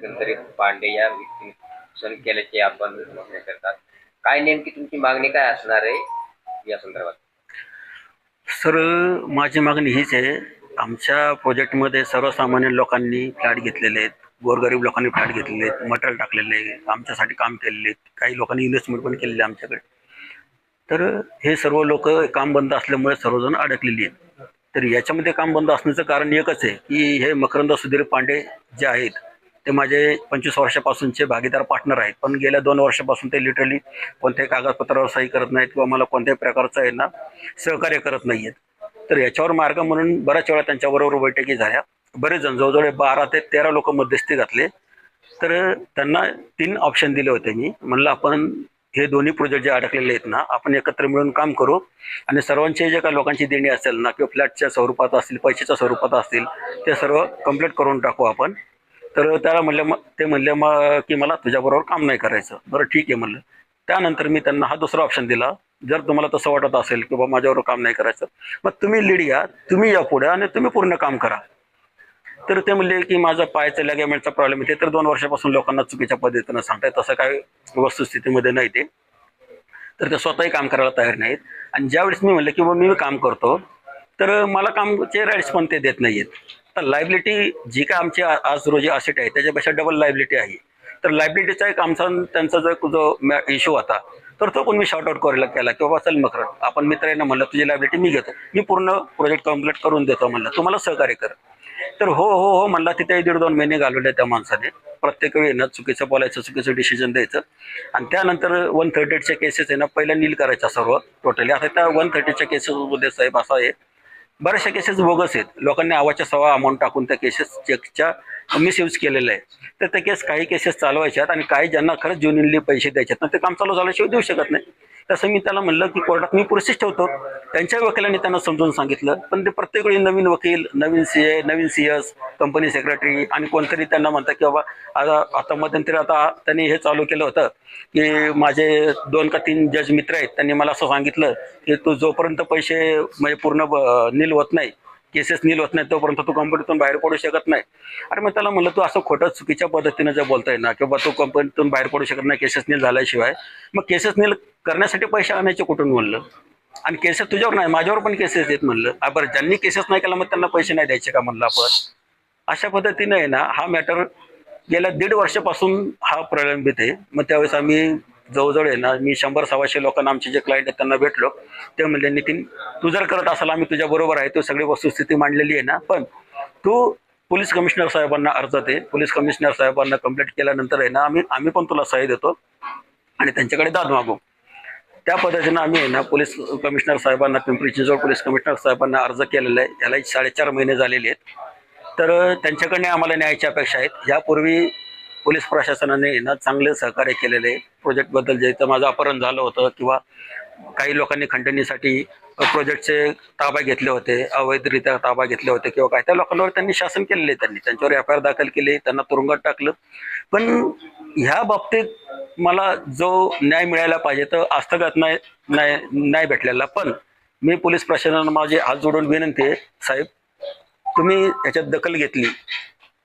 एकंदरीत पांडे या व्यक्तीने नुकसान केल्याचे आपण मागणी करतात. काय नेमकी तुमची मागणी काय असणार आहे या संदर्भात? सर माझी मागणी हीच आहे. आमच्या प्रोजेक्टमध्ये सर्वसामान्य लोकांनी फ्लॅट घेतलेले आहेत. गोरगरीब लोकांनी फ्लॅट घेतलेले आहेत. मटेरियल टाकलेले आहे आमच्यासाठी काम केलेले आहेत. काही लोकांनी इन्व्हेस्टमेंट पण केलेली आहे आमच्याकडे. तर हे सर्व लोक काम बंद असल्यामुळे सर्वजण अडकलेली आहेत. तर याच्यामध्ये काम बंद असण्याचं कारण एकच आहे की हे मकरंद सुधीर पांडे जे आहेत ते माझे पंचवीस वर्षापासूनचे भागीदार पार्टनर आहेत. पण गेल्या दोन वर्षापासून ते लिटरली कोणत्याही कागदपत्रावर सही करत नाहीत किंवा मला कोणत्याही प्रकारचं यांना ना सहकार्य करत नाही आहेत तर याच्यावर मार्ग म्हणून बऱ्याच वेळा त्यांच्याबरोबर बैठकी झाल्या. बरेच जण जवळजवळ बारा ते तेरा लोक मध्यस्थी घातले. तर त्यांना तीन ऑप्शन दिले होते मी. म्हणलं आपण हे दोन्ही प्रोजेक्ट जे अडकलेले आहेत ना आपण एकत्र मिळून काम करू. आणि सर्वांचे जे काही लोकांची देणी असेल ना किंवा फ्लॅटच्या स्वरूपात असतील पैशाच्या स्वरूपात असतील ते सर्व कंप्लीट करून टाकू आपण. तर त्याला म्हणलं मग ते म्हणले मग की मला तुझ्याबरोबर काम नाही करायचं. बरं ठीक आहे म्हणलं. त्यानंतर मी त्यांना हा दुसरा ऑप्शन दिला. जर तुम्हाला तसं वाटत असेल की बाबा माझ्याबरोबर काम नाही करायचं मग तुम्ही लीड घ्या तुम्ही या पुढे आणि तुम्ही पूर्ण काम करा. तर ते म्हणले की माझा पायाचा लॅगमेंटचा प्रॉब्लेम येते ते तर दोन वर्षापासून लोकांना चुकीच्या पद्धतीनं सांगताय तसं काय वस्तुस्थितीमध्ये नाही ते. तर ते स्वतःही काम करायला तयार नाहीत. आणि ज्यावेळेस मी म्हणलं की बाबा मी काम करतो तर मला कामचे राईट्स पण ते देत नाही आहेत तर लायबिलिटी जी काय आमची आज रोजी असेट आहे त्याच्यापेक्षा डबल लायबिलिटी आहे. तर लायबिलिटीचा एक आमचा त्यांचा जर जो इश्यू होता तर तो पण मी शॉर्ट आउट करायला केला की बाबा चल मकर आपण मित्र यांना म्हणलं तुझी लायबिलिटी मी घेतो. मी पूर्ण प्रोजेक्ट कंप्लीट करून देतो म्हणलं. तुम्हाला सहकार्य कर. तर हो हो हो म्हणला तिथे दीड दोन महिने घालवले त्या माणसाने. प्रत्येक वेळी ना चुकीचं बोलायचं चुकीचं डिसिजन द्यायचं. आणि त्यानंतर वन थर्टी एटच्या केसेस आहे ना पहिल्या नील करायच्या सर्व टोटली आता त्या वन थर्टीच्या केसेसमध्ये साहेब असा आहे बऱ्याचशा केसेस बोगस आहेत. लोकांनी आवाच्या सवा अमाऊंट टाकून त्या केसेस चेकच्या मिसयूज केलेला आहे तर त्या केस काही केसेस चालवायच्यात आणि काही ज्यांना खरंच ज्युनियनली पैसे द्यायचे आहेत ना ते काम चालू झाल्याशिवाय देऊ शकत नाही. तसं मी त्याला म्हणलं की कोर्टात मी प्रोसेस ठेवतो. त्यांच्या वकिलांनी त्यांना समजून सांगितलं. पण ते प्रत्येक वेळी नवीन वकील नवीन सी ए नवीन सी एस कंपनी सेक्रेटरी आणि कोणतरी त्यांना म्हणतात की बाबा आता आता मध्यंतरी आता त्यांनी हे चालू केलं होतं की माझे दोन का तीन जज मित्र आहेत. त्यांनी मला असं सांगितलं की तू जोपर्यंत पैसे म्हणजे पूर्ण नील होत नाही केसेस नील होत नाही तोपर्यंत तू कंपनीतून बाहेर पडू शकत नाही. अरे मग त्याला म्हणलं तू असं खोटं चुकीच्या पद्धतीनं जर बोलताय ना किंवा तू कंपनीतून बाहेर पडू शकत नाही केसेस नील झाल्याशिवाय मग केसेस नील करण्यासाठी पैसे आणायचे कुठून म्हणलं? आणि केसेस तुझ्यावर नाही माझ्यावर पण केसेस देत म्हणलं. बरं ज्यांनी केसेस नाही केला मग त्यांना पैसे नाही द्यायचे का म्हणलं आपण? अशा पद्धतीनं आहे ना हा मॅटर गेल्या दीड वर्षापासून हा प्रलंबित आहे. मग त्यावेळेस आम्ही जवळजवळ आहे ना मी शंभर सव्वाशे लोकांना आमचे जे क्लायंट आहेत त्यांना भेटलो. ते म्हणले नितीन तू जर करत असाल आम्ही तुझ्या बरोबर आहे तू सगळी वस्तुस्थिती मांडलेली आहे ना पण तू पोलीस कमिशनर साहेबांना अर्ज दे. पोलीस कमिशनर साहेबांना कंप्लीट केल्यानंतर आहे ना आम्ही आम्ही पण तुला सही देतो आणि त्यांच्याकडे दाद मागू. त्या पद्धतीनं आम्ही आहे ना पोलीस कमिशनर साहेबांना पिंपरी चिंचवड पोलीस कमिशनर साहेबांना अर्ज केलेला आहे. याला साडेचार महिने झालेले आहेत. तर त्यांच्याकडे आम्हाला न्यायाची अपेक्षा आहेत यापूर्वी पोलीस प्रशासनाने ना चांगले सहकार्य केलेले. आहे प्रोजेक्टबद्दल जे इथं माझं अपहरण झालं होतं किंवा काही लोकांनी खंडणीसाठी प्रोजेक्टचे ताबा घेतले होते अवैधरित्या ताबा घेतले होते किंवा काय त्या लोकांवर त्यांनी शासन केलेले त्यांनी. त्यांच्यावर एफ आय आर दाखल केले त्यांना तुरुंगात टाकलं. पण ह्या बाबतीत मला जो न्याय मिळायला पाहिजे तर हस्तगत नाही न्याय भेटलेला. पण मी पोलीस प्रशासनाला माझे हात जोडून विनंती आहे साहेब तुम्ही याच्यात दखल घेतली.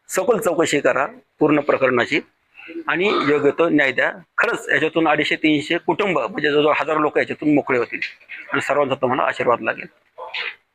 सखोल चौकशी करा पूर्ण प्रकरणाची. आणि योग्य तो न्याय द्या. खरंच याच्यातून अडीचशे तीनशे कुटुंब म्हणजे जवळजवळ हजार लोक याच्यातून मोकळे होतील. आणि सर्वांचा तुम्हाला आशीर्वाद लागेल.